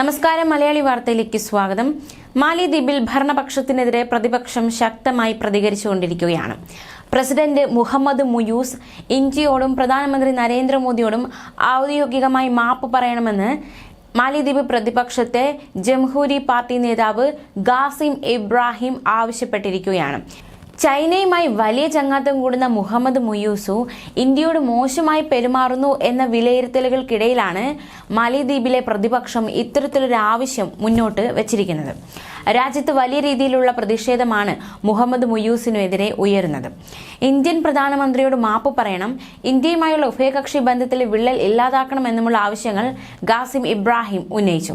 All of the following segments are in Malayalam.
നമസ്കാരം മലയാളി വാർത്തയിലേക്ക് സ്വാഗതം. മാലിദ്വീപിൽ ഭരണപക്ഷത്തിനെതിരെ പ്രതിപക്ഷം ശക്തമായി പ്രതികരിച്ചുകൊണ്ടിരിക്കുകയാണ്. പ്രസിഡന്റ് മുഹമ്മദ് മുയൂസ് ഇന്ത്യയോടും പ്രധാനമന്ത്രി നരേന്ദ്രമോദിയോടും ഔദ്യോഗികമായി മാപ്പ് പറയണമെന്ന് മാലിദ്വീപ് പ്രതിപക്ഷത്തെ ജംഹൂരി പാർട്ടി നേതാവ് ഗാസിം ഇബ്രാഹിം ആവശ്യപ്പെട്ടിരിക്കുകയാണ്. ചൈനയുമായി വലിയ ചങ്ങാത്തം കൂടുന്ന മുഹമ്മദ് മുയൂസു ഇന്ത്യയോട് മോശമായി പെരുമാറുന്നു എന്ന വിലയിരുത്തലുകൾക്കിടയിലാണ് മാലിദ്വീപിലെ പ്രതിപക്ഷം ഇത്തരത്തിലൊരു ആവശ്യം മുന്നോട്ട് വച്ചിരിക്കുന്നത്. രാജ്യത്ത് വലിയ രീതിയിലുള്ള പ്രതിഷേധമാണ് മുഹമ്മദ് മുയൂസിനെതിരെ ഉയരുന്നത്. ഇന്ത്യൻ പ്രധാനമന്ത്രിയോട് മാപ്പ് പറയണം. ഇന്ത്യയുമായുള്ള ഉഭയകക്ഷി ബന്ധത്തിലെ വിള്ളൽ ഇല്ലാതാക്കണമെന്നുമുള്ള ആവശ്യങ്ങൾ ഗാസിം ഇബ്രാഹിം ഉന്നയിച്ചു.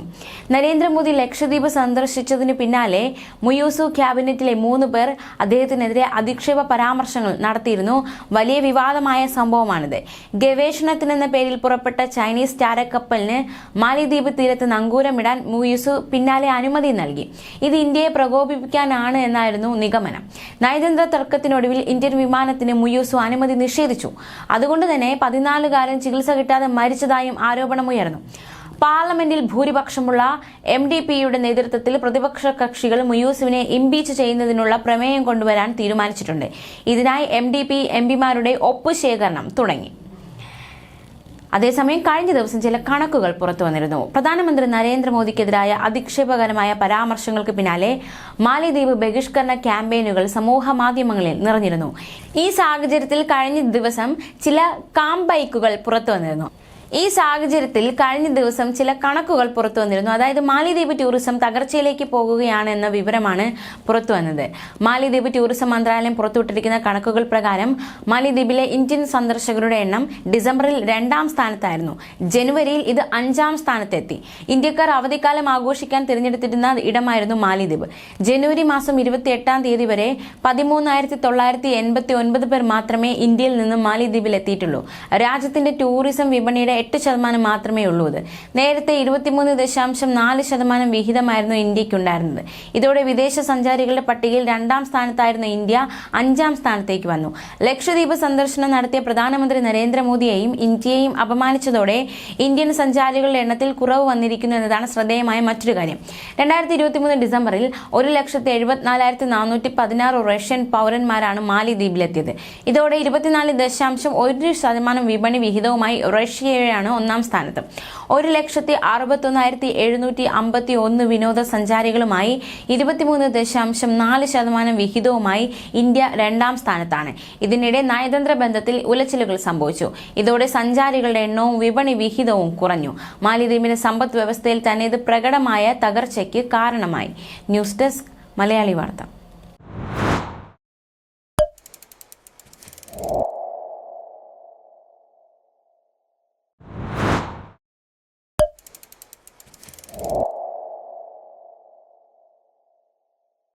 നരേന്ദ്രമോദി ലക്ഷദ്വീപ് സന്ദർശിച്ചതിന് പിന്നാലെ മുയൂസു ക്യാബിനറ്റിലെ മൂന്ന് പേർ അദ്ദേഹത്തിനെതിരെ അധിക്ഷേപ പരാമർശങ്ങൾ നടത്തിയിരുന്നു. വലിയ വിവാദമായ സംഭവമാണിത്. ഗവേഷണത്തിനെന്ന പേരിൽ പുറപ്പെട്ട ചൈനീസ് ചാരക്കപ്പലിന് മാലിദ്വീപ് തീരത്ത് നങ്കൂരമിടാൻ മുയൂസു പിന്നാലെ അനുമതി നൽകി. ഇത് ഇന്ത്യയെ പ്രകോപിപ്പിക്കാനാണ് എന്നായിരുന്നു നിഗമനം. നയതന്ത്ര തർക്കത്തിനൊടുവിൽ ഇന്ത്യൻ വിമാനത്തിന് മുയൂസു അനുമതി നിഷേധിച്ചു. അതുകൊണ്ട് തന്നെ പതിനാലുകാരൻ ചികിത്സ കിട്ടാതെ മരിച്ചതായും ആരോപണമുയർന്നു പാർലമെന്റിൽ ഭൂരിപക്ഷമുള്ള എം ഡി പിയുടെ നേതൃത്വത്തിൽ പ്രതിപക്ഷ കക്ഷികൾ മുയൂസുവിനെ ഇംപീച്ച് ചെയ്യുന്നതിനുള്ള പ്രമേയം കൊണ്ടുവരാൻ തീരുമാനിച്ചിട്ടുണ്ട്. ഇതിനായി എം ഡി പി എം പിമാരുടെ ഒപ്പുശേഖരണം തുടങ്ങി. അതേസമയം കഴിഞ്ഞ ദിവസം ചില കണക്കുകൾ പുറത്തു വന്നിരുന്നു. പ്രധാനമന്ത്രി നരേന്ദ്രമോദിക്കെതിരായ അധിക്ഷേപകരമായ പരാമർശങ്ങൾക്ക് പിന്നാലെ മാലിദ്വീപ് ബഹിഷ്കരണ ക്യാമ്പയിനുകൾ സമൂഹ മാധ്യമങ്ങളിൽ നിറഞ്ഞിരുന്നു. ഈ സാഹചര്യത്തിൽ കഴിഞ്ഞ ദിവസം ചില കാംബൈക്കുകൾ പുറത്തു വന്നിരുന്നു. ഈ സാഹചര്യത്തിൽ കഴിഞ്ഞ ദിവസം ചില കണക്കുകൾ പുറത്തു വന്നിരുന്നു. അതായത് മാലിദ്വീപ് ടൂറിസം തകർച്ചയിലേക്ക് പോകുകയാണ് എന്ന വിവരമാണ് പുറത്തു വന്നത്. മാലിദ്വീപ് ടൂറിസം മന്ത്രാലയം പുറത്തുവിട്ടിരിക്കുന്ന കണക്കുകൾ പ്രകാരം മാലിദ്വീപിലെ ഇന്ത്യൻ സന്ദർശകരുടെ എണ്ണം ഡിസംബറിൽ രണ്ടാം സ്ഥാനത്തായിരുന്നു. ജനുവരിയിൽ ഇത് അഞ്ചാം സ്ഥാനത്തെത്തി. ഇന്ത്യക്കാർ അവധിക്കാലം ആഘോഷിക്കാൻ തിരഞ്ഞെടുത്തിരുന്ന ഇടമായിരുന്നു മാലിദ്വീപ്. ജനുവരി മാസം ഇരുപത്തി എട്ടാം തീയതി വരെ പതിമൂന്നായിരത്തി തൊള്ളായിരത്തി എൺപത്തി ഒൻപത് പേർ മാത്രമേ ഇന്ത്യയിൽ നിന്ന് മാലിദ്വീപിൽ എത്തിയിട്ടുള്ളൂ രാജ്യത്തിന്റെ ടൂറിസം വിപണിയുടെ എട്ട് ശതമാനം മാത്രമേ ഉള്ളൂ ഇത്. നേരത്തെ ഇരുപത്തിമൂന്ന് ദശാംശം നാല് ശതമാനം വിഹിതമായിരുന്നു ഇന്ത്യക്കുണ്ടായിരുന്നത് ഇതോടെ വിദേശ സഞ്ചാരികളുടെ പട്ടികയിൽ രണ്ടാം സ്ഥാനത്തായിരുന്ന ഇന്ത്യ അഞ്ചാം സ്ഥാനത്തേക്ക് വന്നു. ലക്ഷദ്വീപ് സന്ദർശനം നടത്തിയ പ്രധാനമന്ത്രി നരേന്ദ്രമോദിയെയും ഇന്ത്യയെയും അപമാനിച്ചതോടെ ഇന്ത്യൻ സഞ്ചാരികളുടെ എണ്ണത്തിൽ കുറവ് വന്നിരിക്കുന്നു എന്നതാണ് ശ്രദ്ധേയമായ മറ്റൊരു കാര്യം. രണ്ടായിരത്തി ഇരുപത്തിമൂന്ന് ഡിസംബറിൽ ഒരു ലക്ഷത്തി എഴുപത്തിനാലായിരത്തി നാനൂറ്റി പതിനാറ് റഷ്യൻ പൗരന്മാരാണ് മാലിദ്വീപിലെത്തിയത്. ഇതോടെ ഇരുപത്തിനാല് ദശാംശം ഒരു ശതമാനം വിപണി വിഹിതവുമായി റഷ്യയാണ് ഒന്നാം സ്ഥാനത്ത്. ഒരു ലക്ഷത്തി അറുപത്തൊന്നായിരത്തി എഴുന്നൂറ്റി അമ്പത്തി ഒന്ന് വിനോദസഞ്ചാരികളുമായി ഇരുപത്തിമൂന്ന് ദശാംശം നാല് ശതമാനം വിഹിതവുമായി ഇന്ത്യ രണ്ടാം സ്ഥാനത്താണ്. ഇതിനിടെ നയതന്ത്ര ബന്ധത്തിൽ ഉലച്ചിലുകൾ സംഭവിച്ചു. ഇതോടെ സഞ്ചാരികളുടെ എണ്ണവും വിപണി വിഹിതവും കുറഞ്ഞു. മാലിദ്വീപിന്റെ സമ്പദ് വ്യവസ്ഥയിൽ തന്നെ ഇത് പ്രകടമായ തകർച്ചയ്ക്ക് കാരണമായി. ന്യൂസ് ഡെസ്ക് മലയാളി വാർത്ത.